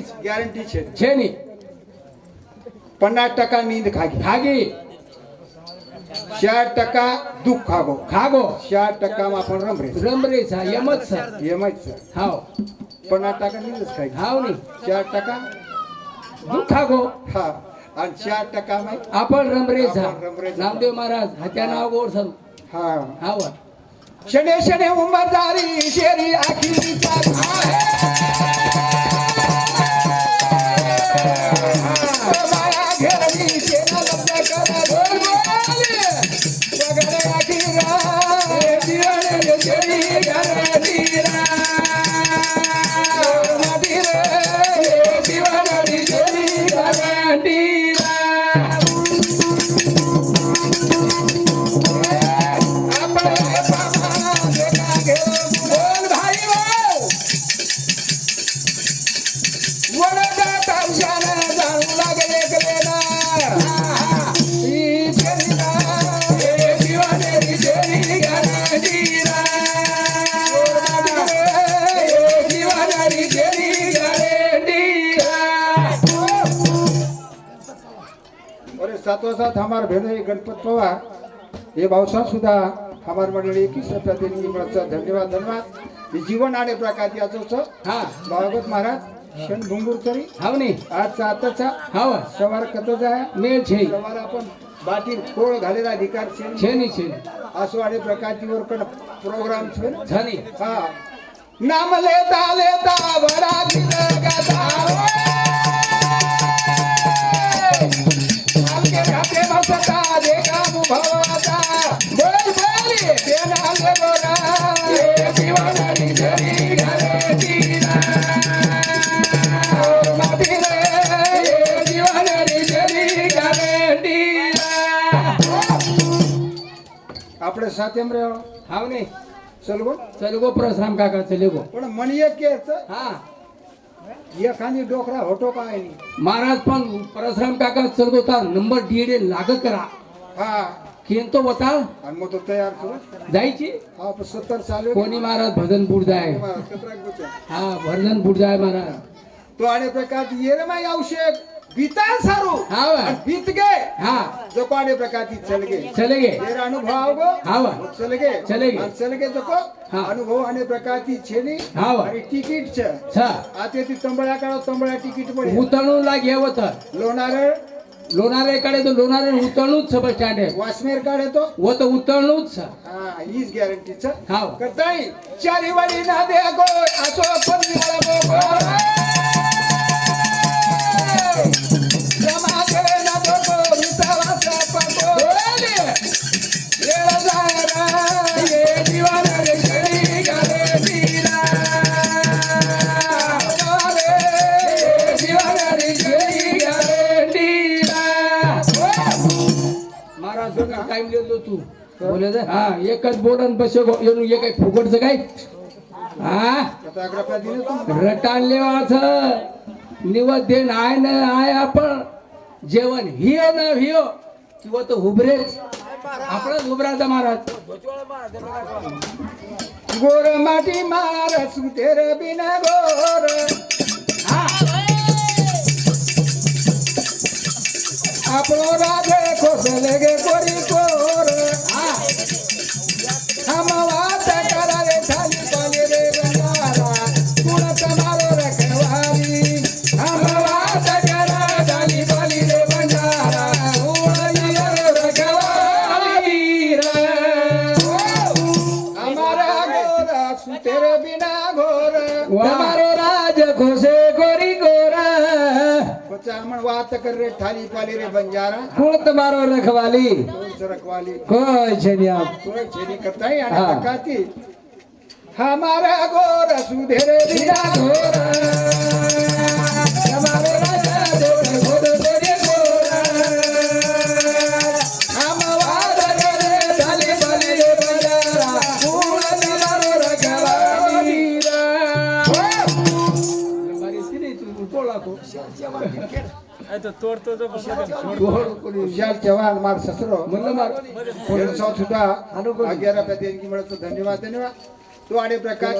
જારી જારી જ ગેરંટી છે છે ની પન્નાસ ટકા નીંદ ખાગી ખાગી ચાર ટકા દુઃખ ખાગો ખાગો ચાર ટકામાં પણ રમરે રમરે છે એમ જ છે એમ જ છે હાવ પન્નાસ ટકા નીંદ જ ખાગી હાવ ની ચાર ટકા દુઃખ ખાગો હા અને ચાર ટકામાં આપણ રમરે છે આપણ રમરે છે. નામદેવ મહારાજ હત્યાના ગોળ સરું હા હાવ શને શને ઉંમરદારી શેરી આખી માયા Bye. साथ हमार भेदय गणपत पवार हे भाऊसाहेब सुद्धा हमार मंडळी की प्रतिनिधी मिळतं धन्यवाद धन्यवाद। जीवन आणि प्रकाश याच हा. भागवत महाराज क्षण भुंगूर तरी। हाव नाही आजचा आताचा। हाव. सवार कत आहे मे छे सवार आपण बाटी कोळ घालेला अधिकार छेनी. छे असो आणि प्रकाशवर पण प्रोग्राम छे झाली. हा. नाम लेता लेता बरा दिल गदा సత్యం हो. परशुराम काका पण मन एक हा. एखादी डोकरा होतो काय महाराज पण परशुराम काका चल गो नंबर डीएडे लाग करा. हा. केंतो बता आणि मग तो तयार करू. जायची? सत्तर चालू कोणी महाराज भजनपूर जाय. हा भजनपूर जाय महाराज. तो आणि प्रकार ये रे भीता सारू। हा वा. आणि भीत गे। हा. जो कोणी प्रकारची चल गे। चले गे. येर अनुभव गो। हा वा. चल गे। चले गे. आणि चल गे जको हा. अनुभव आणि प्रकारची छेली हा वा. आणि तिकीट छ छ आता ती तंबळ्या काढा तंबळ्या तिकीट पडे उतळून लागे होत लोणार लोणारे कडे तो लोणारे उतळूच छ बस स्टँड आहे वासमेर काढे तो। वो तो उतळूच छ हा हीच गॅरंटीच हाव करताय चारी वाली ना दे गो असो पण बो रमा बोलेलो तू. बोले हा एकच बोडन बस येऊन एक काय फुकटचं काय? हा? रटाणले निवत देण आहे ना आहे आपण. जेवण हियो ना हियो. किंवा तो हुबरेच आपलाच हुबराचा महाराज. गोर माटी महाराज सुतेर बिना गोर. आपण राजे खोसले गे कोरी बात कर थाली पाली रे बंजारा। को तुम्हारो रखवाली। कौन रखवाली। कोई छेनी आप। कोई छेनी करता है यानी हाँ। काती हमारा गोर सुधेरे बिना। गोरा कोणी मार ससरो सुद्धा धन्यवाद धन्यवाद तो अनेक प्रकार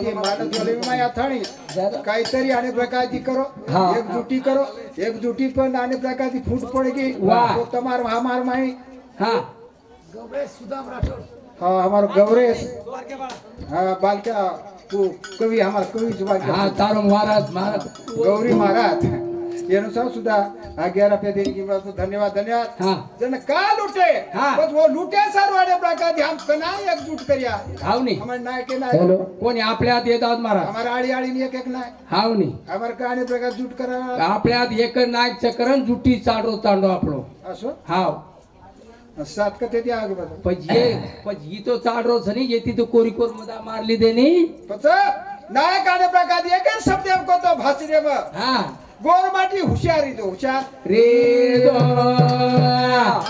काहीतरी अनेक प्रकारची करो एकजुटी करो एकजुटी पण अनेक प्रकारची फूट पडगी मार हा मार माही हा गौरेश हा हमार गौरेश हा बालका कवि हमार तारो महाराज महाराज गौरी महाराज यानुसार सुद्धा आज्ञान आपल्या देवी धन्यवाद धन्यवाद हाँ जन का लूटे हाँ। बस वो लूटे सर वाले प्रकार हम कना एकजुट करिया हाव नहीं हमारे नाय के नाय हेलो कोण आपल्या हात येतात महाराज हमारा आड़ी आड़ी नहीं एक एक नाय हाव नी हमारे काने प्रकार जुट करा आपल्या हात एक नाय चकरण जुटी चाडो चांडो आपलो असो हाव सात का ते आगे पजे पजी तो चाडरो सनी येती तो कोरी कोर मदा मारली देनी पच नायकाने प्रकार एक शब्द को तो भासरे हां गोर गोरमाटी हुशारी तो हुशार. रे दो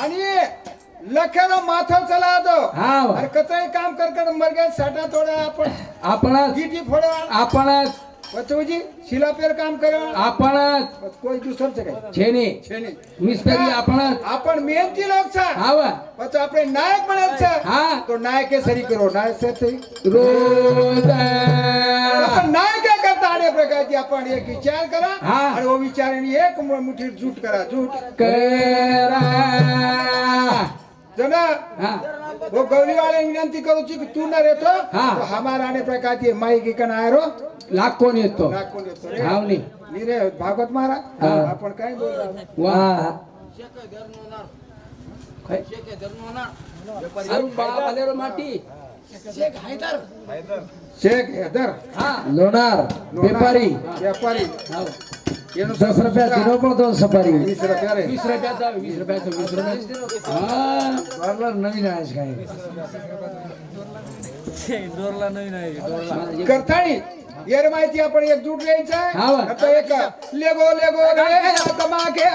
आणि लखेर माथ चला तो. हरकत काम कर कर मर गए साठा थोड़ा आपण. आपणच. गीटी फोड़ा. आपणच. वचवजी शिलापेर काम कर. आपण कोई दुसरचं काय? छेने. छे नाही. मिस्टर आपणच. आपण मेहनती लोक छा हाव पच आपले नायक म्हणत छ हा. तो नायके सरी करो. नायक सरी रो आपण नायक अनेक प्रकारची आपण एक विचार करा हा. आणि वो विचाराने एक मुठी जूट करा जूट. करा. हा. वो गौरी वाले विनंती करू की तू न रेतो हा. तो हमारा अनेक प्रकारची माईक इकन आहे रो लाख कोण येतो. नाकोन येतो. रे हाव नी नी रे भागवत महाराज हा. आपण काय बोलतो वा. काय? अरे बाप आले रे माटी. शेख हैदर। शेख हैदर। लोणार व्यापारी। व्यापारी। दस रुपया दिनो पण दोन सफारी। वीस रुपया पार्लर नवीन आहे काय? दोरला नवीन आहे. करताळी येर माहिती आपण एकजूट यायचं घ्यायचं एक. लेगो लेगो रे मागे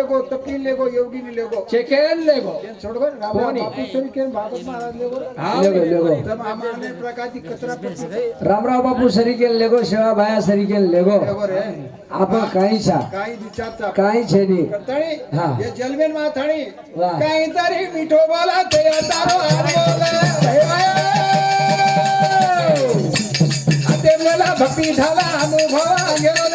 लेगो तपकीन लेगो योगी नहीं लेगो। चेकेल लेगो छोड़ो रावण बापू सरी के बाबा महाराज लेगो। हां लेगो लेगो। तब हमारे प्रकाश की कचरा रामराव बापू सरी के लेगो शिवा भाया सरी के लेगो। आप काही सा काही विचारता काही छेनी। कतरी हां. ये जलवेन माथणी काही तरी मिठो बोला ते तारो हार बोले। हे भाया आते मला भक्ती झाला अनुभव घेऊन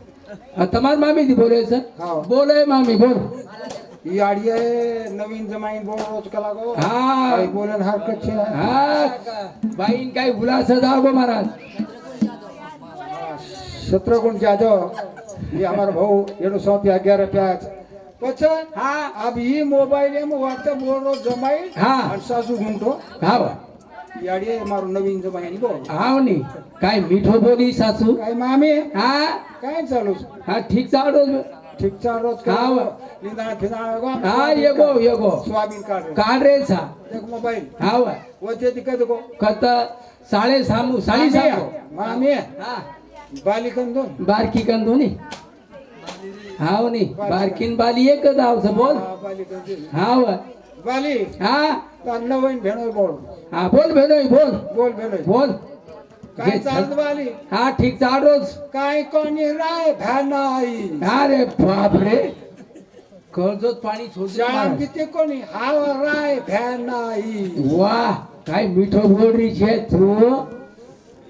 તમાર મામી થી બોલે છે બોલે મામી બોલ. યાડીએ નવીન જમાઈન બોલો કલાકો. હા. બોલે હરકત છે. હા. ભાઈ કઈ ભૂલા સદાવ ગો મહારાજ સત્રગુણ જાજો. એ અમારો બહુ એનું સોંપી અગિયાર રૂપિયા પછી હા. આ બી મોબાઈલ એમ વાંચે બોલો જમાઈ. હા. સાસુ ગુંટો હા काय मिठो बोली सासू? काय हा? काय चालू? हा ठीक चालू. ठीक चालू. रोज गो. काढ. रे सा. एक मोबाईल. हाव. वचे ती कत साडे सामू साडी सामू. मामी. हा. बालिकन बारकी कन नी हाव नी. बारकीन बाली एकच आवच बोल. हाव. बाली. हा. कान्हा बहीण भेणोय बोल. हा बोल भेणोय बोल. बोल भेणोय बोल. काय चालत वाली? हा ठीक चाल रोज. काय कोणी राय भॅनाई अरे बापरे. कर्जत पाणी शाळा सोडलं किती कोणी? हाव राय भेनाई वा काय मिठो बोल रही छे तू?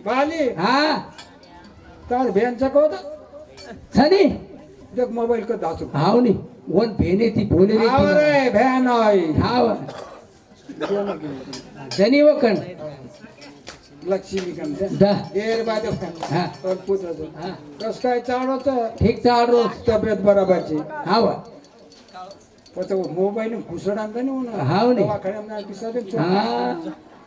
वाली हा? तर भेणचं कोत सनी? जग मोबाईल कत असू हाव नी वन भेने ती बोले रे हाव राय भॅनाई हाव धनी व लक्ष्मीकांत देर बाजू हा. पण पुत्राचं हा. कस काय ठीक चालू तब्येत बराबरची हाव पण तो मोबाईल घुसड आणता नाही होणार. हाव नाही. दवाखान्यामध्ये पिसाचं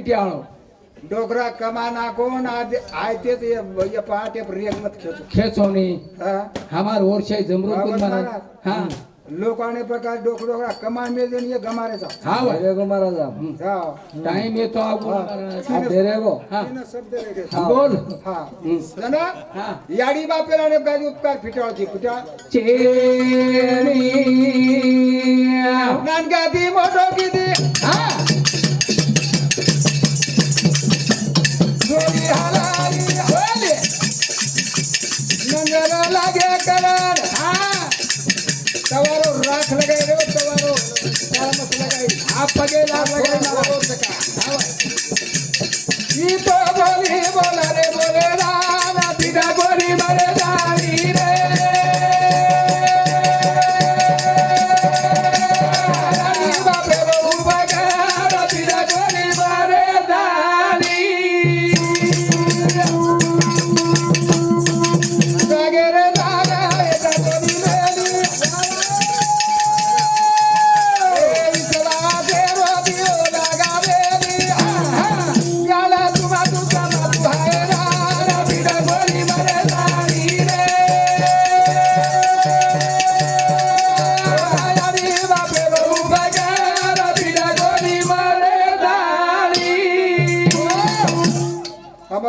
તાળી કોની ફીટ્યાણો ડોગરા કમાના કોણ આદે આયતે તે ભૈયા પાટે પર રેગ મત ખેંચો ખેંચોની હા હમાર ઓરછે જમરૂદ બાબત મારા મારા. હા લોકોને પ્રકાર ડોક ડોગરા કમાન મેં દેને એ ગમારે છે હા વાહ. ડેરેગો મારા જામ. હા ટાઈમ એ તો આવું આ ડેરેગો હા એનો શબ્દ રહી ગયો. હા. બોલ હા હમ. જના હા યાડી બાપેલા ને ગાડી ઉપકાર ફીટાળથી ફીટા ચેણી નાનગાથી મોટો કીધી હા जन लागे करण हा. तवारो राख लगाई रे तवारो. त्याला मस्त लगाई. हा पगे लाग लगाई मला. बोलत का? ही तो बोली बोला रे बोले राणा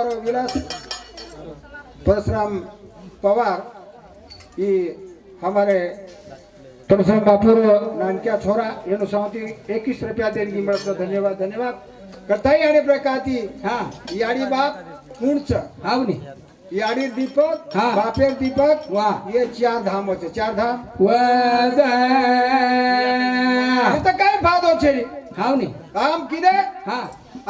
उमेदवार विलास परशुराम पवार ये हमारे परशुराम बापुर नानक्या छोरा इन साथी एकवीस रुपया देणगी मिळत धन्यवाद धन्यवाद. करता येणे प्रकाती हा याडी बाप उंच. हावनी. याडी दीपक हा. बापेर दीपक वा. ये चार धाम होते. चार धाम. काय भादो छेरी हाव नी આમ કીધે हा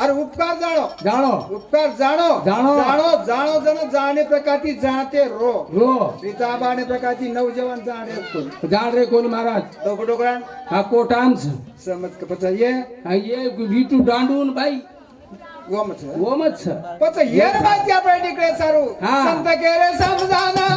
अरे उपकार जाणो जाणो उपकार जाणो जाणो. जाणो जाणो जण जाणे प्रकारची जाणते रो रो रिताबाने प्रकारची नवजवान जाणे असतो जाण रे कोणी महाराज डोकं डोकरान हा कोटांच समज का पचा ये हा ये विटू दांडून बाई गोमच ओमच पच ये रे बात या पे निकळे सारू हा. संत केरे समजाना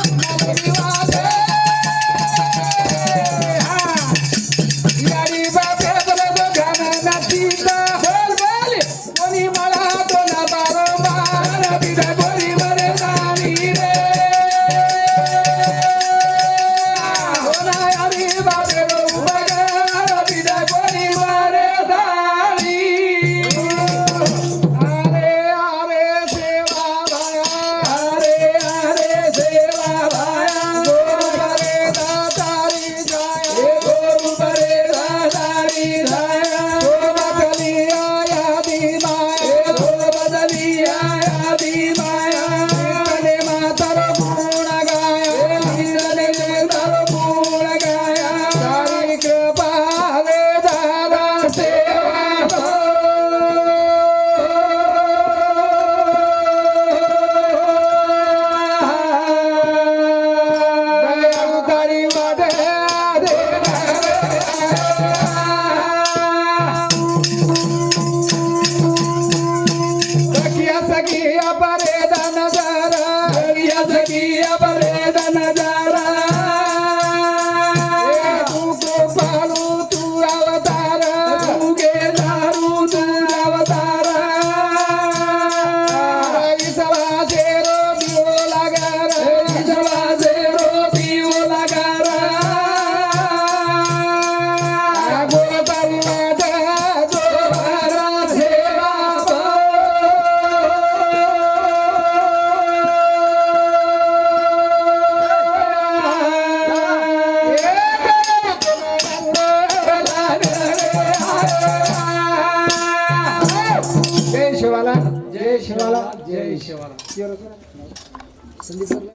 जय शिवाला